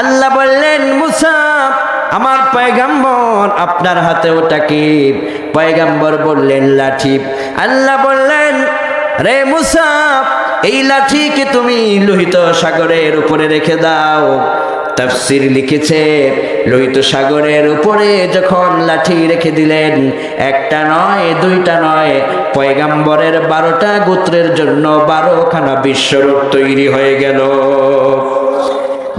আল্লাহ বললেন, মুসা, আমার পয়গাম্বর আপনার হাতে ওটা কি? পয়গাম্বর বললেন, লাঠি। আল্লাহ বললেন, রে মুসা, এই লাঠিকে তুমি লোহিত সাগরের উপরে রেখে দাও? তাফসির লিখেছে, লোহিত সাগরের উপরে যখন লাঠি রেখে দিলেন, একটা নয়, দুইটা নয়, পয়গাম্বরের বারোটা গোত্রের জন্য বারোখানা বিশ্বরূপ তৈরি হয়ে গেল।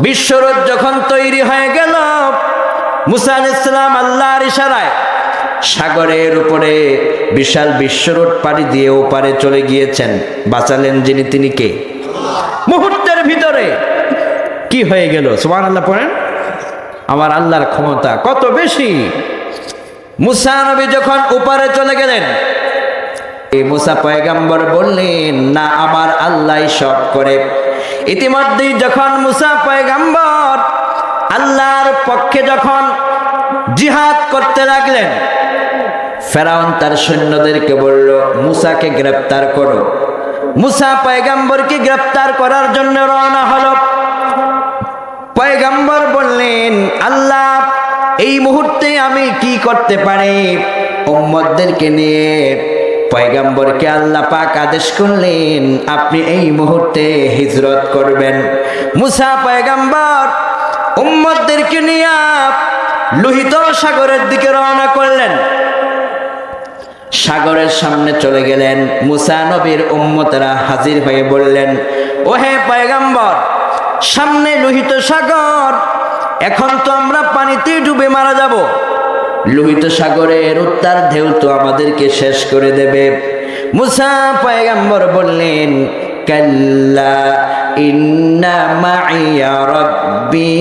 বিশ্বরূপ যখন তৈরি হয়ে গেল, মুসা ইসলাম আল্লাহর ইশারায় সাগরের উপরে বিশাল বিশ্বরোড পাড়ি দিয়ে ওপারে চলে গিয়েছেন। বাঁচালেন যিনি, তিনি কে? মুহূর্তের ভিতরে কি হয়ে গেল? সুমান আল্লাহ পড়েন। আমার আল্লাহর ক্ষমতা কত বেশি? মুসা নবী যখন ওপারে চলে গেলেন এই মুসা পয়গাম্বর বললেন, না, আমার আল্লাহ সব করে ইতিমধ্যেই যখন মুসা পয়গাম্বর আল্লাহর পক্ষে যখন জিহাদ করতে লাগলেন, ফেরাউন তার সৈন্যদেরকে বলল, মুসাকে গ্রেপ্তার করো। মুসা পয়গাম্বরকে গ্রেপ্তার করার জন্য রওনা হলো। পয়গাম্বর বললেন, আল্লাহ, এই মুহূর্তে আমি কি করতে পারি? উম্মতদেরকে নিয়ে পয়গাম্বরকে আল্লাহ পাক আদেশ করলেন, আপনি এই মুহূর্তে হিজরত করবেন। মুসা পয়গাম্বর উম্মতদেরকে নিয়ে লোহিত সাগরের দিকে রওনা করলেন। সাগরের সামনে চলে গেলেন। মুসা নবীর উম্মতরা হাজির হয়ে বললেন, ওহে পয়গাম্বর, সামনে লোহিত সাগর, এখন তো আমরা পানিতে ডুবে মারা যাব। লোহিত সাগরের উত্তার ঢেউ তো আমাদেরকে শেষ করে দেবে। মুসা পয়গাম্বর বললেন, কাল্লা ইন্না মাইয়া রব্বি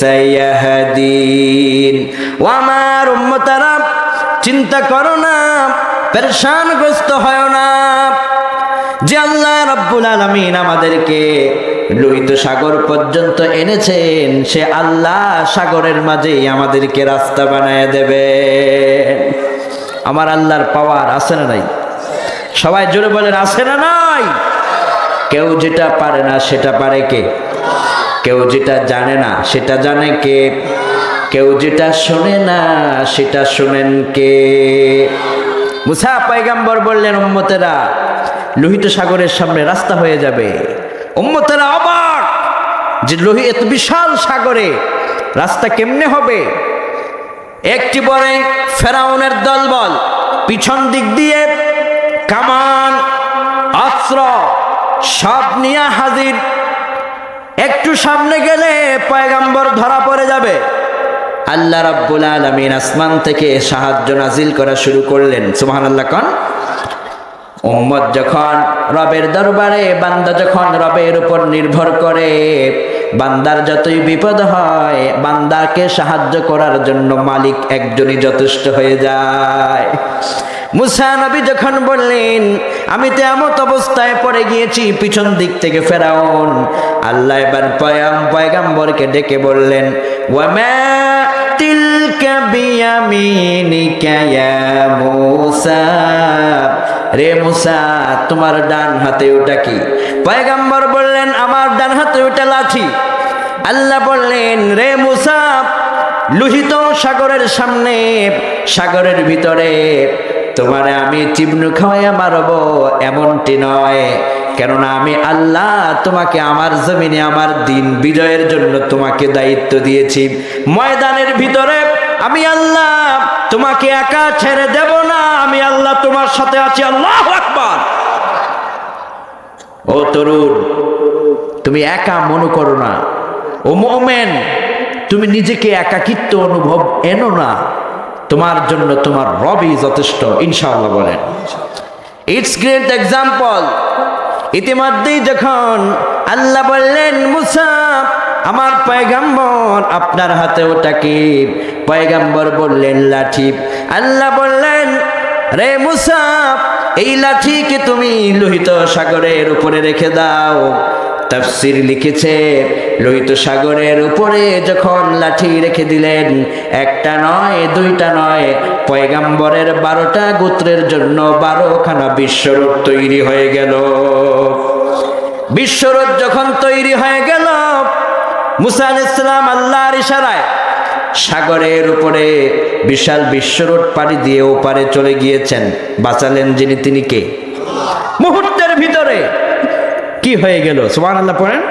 সায়াহদিন। ও আমার উম্মতারা, চিন্তা করো না, পেরেশানগ্রস্ত হয় না। যে আল্লাহ রব্বুল আলমিন আমাদেরকে লোহিত সাগর পর্যন্ত এনেছেন, সে আল্লাহ সাগরের মাঝেই আমাদেরকে রাস্তা বানায় দেবে। আমার আল্লাহর পাওয়ার আছে না নাই? সবাই জোরে বলেন, আছে না নাই? কেউ যেটা পারে না, সেটা পারে কে? কেউ যেটা জানে না, সেটা জানে কে? কেউ যেটা শোনে না, সেটা শোনেন কে? মুসা পাইগাম্বর বললেন, উম্মতেরা, লোহিত সাগরের সামনে রাস্তা হয়ে যাবে। উম্মতেরা অবাক, যে লোহি এত বিশাল সাগরে রাস্তা কেমনে হবে? একটি পরে ফেরাউনের দলবল, পিছন দিক দিয়ে কামান, অস্ত্র, সব নিয়ে হাজির। একটু সামনে গেলে পয়গাম্বর ধরা পড়ে যাবে। আল্লাহ রাব্বুল আলামিন আসমান থেকে সাহায্য নাজিল করা শুরু করলেন। সুবহানাল্লাহ কন। উম্মত যখন রবের দরবারে, বান্দা যখন রবের উপর নির্ভর করে, বান্দার যতই বিপদ হয়, বান্দাকে সাহায্য করার জন্য মালিক একজনই যথেষ্ট হয়ে যায়। মুসা নবী যখন বললেন, আমি তো এমত অবস্থায় পড়ে গিয়েছি, পিছন দিক থেকে ফেরাউন। আল্লাহ এবার পয়াম পয়গাম্বরকে ডেকে বললেন তিলকা বিয়ামিনিকা ইয়া মূসা? রে মুসা, তোমার ডান হাতে ওটা কি? পয়গাম্বর বললেন, আমার ডান হাতে ওটা লাঠি। আল্লাহ বললেন, রে মুসা, লোহিত সাগরের সামনে, সাগরের ভিতরে, তোমারে আমি চিবনু খাওয়াইয়া মারব, এমনটি নয়। কেননা আমি আল্লাহ তোমাকে আমার জমিনে আমার দিন বিজয়ের জন্য তোমাকে দায়িত্ব দিয়েছি। ময়দানের ভিতরে আমি আল্লাহ তোমাকে একা ছেড়ে দেব না, আমি আল্লাহ তোমার সাথে আছি, আল্লাহ আকবার। ও তরুণ, তুমি একা মনে করো না। ও মোমেন, তুমি নিজেকে একাকিত্ব অনুভব এনো না। তোমার জন্য তোমার রবই যথেষ্ট, ইনশাআল্লাহ বলেন। ইটস গ্রেট এক্সাম্পল ইতিমধ্যেই যখন আল্লাহ বললেন, মুসা আমার পয়গাম্বর আপনার হাতে ওটা কি? পয়গাম্বর বললেন, লাঠি। আল্লাহ বললেন, রে মুসাফ এই লাঠিকে তুমি লোহিত সাগরের উপরে রেখে দাও। তাফসির লিখেছে, লোহিত সাগরের উপরে যখন লাঠি রেখে দিলেন, একটা নয়, দুইটা নয়, পয়গাম্বরের বারোটা গোত্রের জন্য বারোখানা বিশ্বরূপ তৈরি হয়ে গেল। বিশ্বরূপ যখন তৈরি হয়ে গেল মুসা আলাইসালাম আল্লাহর ইশারায় সাগরের উপরে বিশাল বিশ্বরোড পাড়ি দিয়ে ওপারে চলে গিয়েছেন। বাঁচালেন যিনি, তিনি কে? মুহূর্তের ভিতরে। কি হয়ে গেল? সুমান আল্লাহ পড়েন।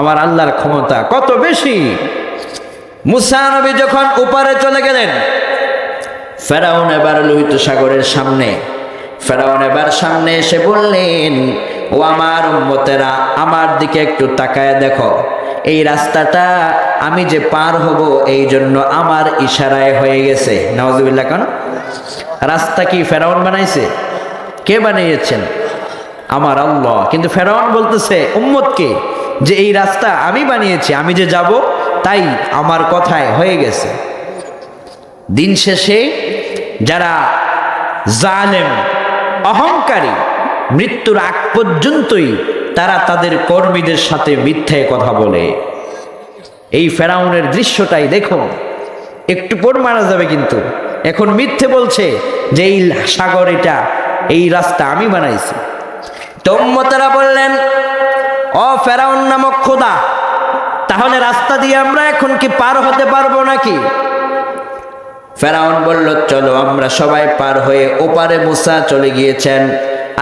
আমার আল্লাহর ক্ষমতা কত বেশি? মুসা নবী যখন ওপারে চলে গেলেন, ফেরাউন এবার লোহিত সাগরের সামনে। ফেরাউন এবার সামনে এসে বললেন, ও আমার উম্মতেরা, আমার দিকে একটু তাকায় দেখো। এই রাস্তাটা আমি যে পার হব এই জন্য আমার ইশারায় হয়ে গেছে। নওয়াজুবিল্লাহ কান? রাস্তা কি ফেরাউন বানাইছে? কে বানিয়েছেন? আমার আল্লাহ। কিন্তু ফেরাউন বলতেছে উম্মতকে যে এই রাস্তা আমি বানিয়েছি, আমি যে যাব, তাই আমার কথায় হয়ে গেছে। দিন শেষে যারা জালেম, অহংকারী, মৃত্যুর আগ পর্যন্তই তারা তাদের কর্মীদের সাথে মিথ্যায় কথা বলে। এই ফেরাউনের দৃশ্যটাই দেখো। একটু পর মারা যাবে কিন্তু। এখন মিথ্যে বলছে যে এই সাগর এটা, এই রাস্তা আমি বানাইছি। তোম্মতারা বললেন, অ ফেরাউন নামক খোদা, তাহলে রাস্তা দিয়ে আমরা এখন কি পার হতে পারব নাকি? ফেরাউন বলল, চলো, আমরা সবাই পার হয়ে ওপারে মুসা চলে গিয়েছেন।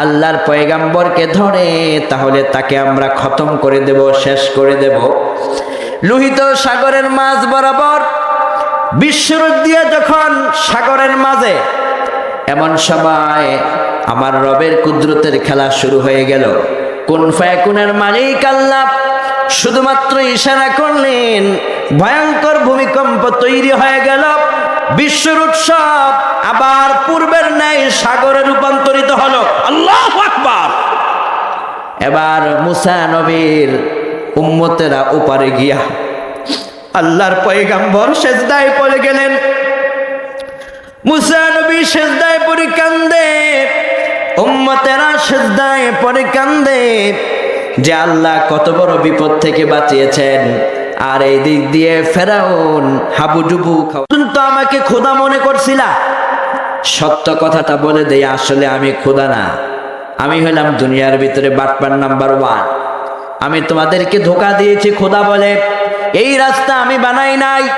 আল্লাহর পয়গাম্বরকে ধরে, তাহলে তাকে আমরা খতম করে দেব, শেষ করে দেব। লোহিত সাগরের মাঝ বরাবর বিশ্বরূপ দিয়ে যখন সাগরের মাঝে, এমন সময় আমার রবের কুদরতের খেলা শুরু হয়ে গেল। কোন ফায়কুনের মালিক আল্লাহ শুধুমাত্র ইশারা করলেন, ভয়ঙ্কর ভূমিকম্প তৈরি হয়ে গেল। বিশ্বর উৎসব আবার পূর্বের ন্যায় সাগরে রূপান্তরিত হলো। আল্লাহ আকবার। এবার মুসা নবীর উম্মতেরা ওপারে গিয়া আল্লাহর পয়গাম্বর সেজদায় পড়ে গেলেন। মুসা নবী সেজদায় পড়ে কান্দে উম্মতেরা সেজদায় পড়ে কান্দে যে আল্লাহ কত বড় বিপদ থেকে বাঁচিয়েছেন। আর এই দিক দিয়ে ফেরাউন হাবুডুবু তো আমাকে খোদা মনে করছিলা। সত্য কথাটা বলে দেই, আসলে আমি খোদা না। আমি হলাম দুনিয়ার ভিতরে বাটপার নাম্বার ওয়ান। আমি তোমাদেরকে ধোকা দিয়েছি খোদা বলে। এই রাস্তা আমি বানাই নাই।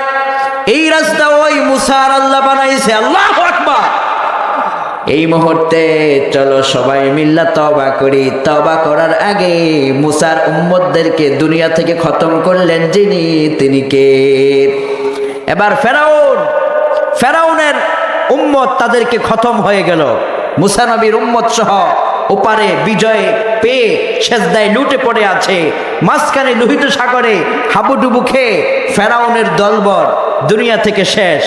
এই রাস্তা ওই মুসার আল্লাহ বানাইছে। আল্লাহ! এই মুহূর্তে চলো সবাই মিল্লা তবা করি। তবা করার আগে মুসার উম্মতদেরকে দুনিয়া থেকে খতম করলেন যিনি, তিনি কে? এবার ফেরাউন, ফেরাউনের উম্মত তাদেরকে খতম হয়ে গেল। মুসা নবীর উম্মত সহ ওপারে বিজয় পেয়ে সেজদায় লুটে পড়ে আছে। মাঝখানে লোহিত সাগরে হাবুডুবু খেয়ে ফেরাউনের দলবর দুনিয়া থেকে শেষ।